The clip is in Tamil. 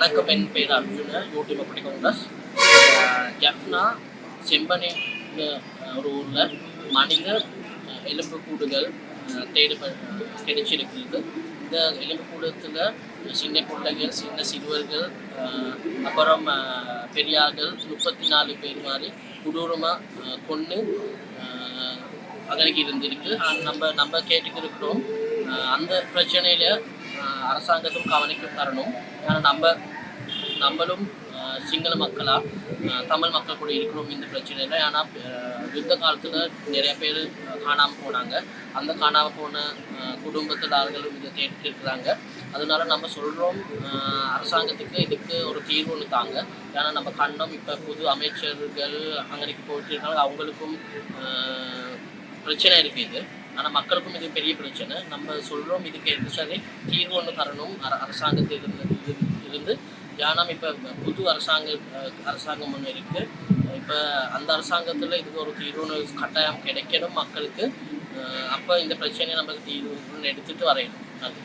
வணக்கம். என் பேர் அர்ஜுன. யூடியூப் அப்படி காங்கிரஸ் செம்பனை ஒரு ஊரில் மனித எலும்பு எலும்புக்கூடுகள் தேடு கிடைச்சிருக்கிறது. இந்த எலும்புக்கூடத்தில் சின்ன பிள்ளைகள் சின்ன சிறுவர்கள் அப்புறம் பெரியார்கள் முப்பத்தி நாலு பேர் மாதிரி கொடூரமாக கொன்று அதற்கு இருந்திருக்கு நம்ம நம்ம கேட்டுக்கிருக்கிறோம். அந்த பிரச்சனையில் அரசாங்கத்தும் கவனிக்கும் தரணும். ஏன்னா நம்ம நம்மளும் சிங்கள மக்களாக தமிழ் மக்கள் கூட இருக்கிறோம் இந்த பிரச்சனையில். ஏன்னா யுத்த காலத்தில் நிறைய பேர் காணாமல் போனாங்க. அந்த காணாமல் போன குடும்பத்தில் ஆளுகளும் இதை தேடிட்டு இருக்கிறாங்க. அதனால நம்ம சொல்கிறோம் அரசாங்கத்துக்கு இதுக்கு ஒரு தீர்வு ஒன்று தாங்க. ஏன்னா நம்ம கண்ணம் இப்போ புது அமைச்சர்கள் அங்கனைக்கு போயிட்டு இருக்காங்க. அவங்களுக்கும் பிரச்சனை இருக்குது இது. ஆனால் மக்களுக்கும் இது பெரிய பிரச்சனை. நம்ம சொல்கிறோம் இதுக்கு எது சரி? தீர்வு ஒன்று தரணும். அர அரசாங்கத்தில் இருந்து. இருந்து ஏன்னா இப்போ புது அரசாங்க அரசாங்கம் ஒன்று இருக்குது இப்போ அந்த அரசாங்கத்தில் இதுக்கு ஒரு தீர்வுன்னு கட்டாயம் கிடைக்கணும் மக்களுக்கு. அப்போ இந்த பிரச்சனையை நமக்கு தீர்வு எடுத்துகிட்டு வரையணும். நன்றி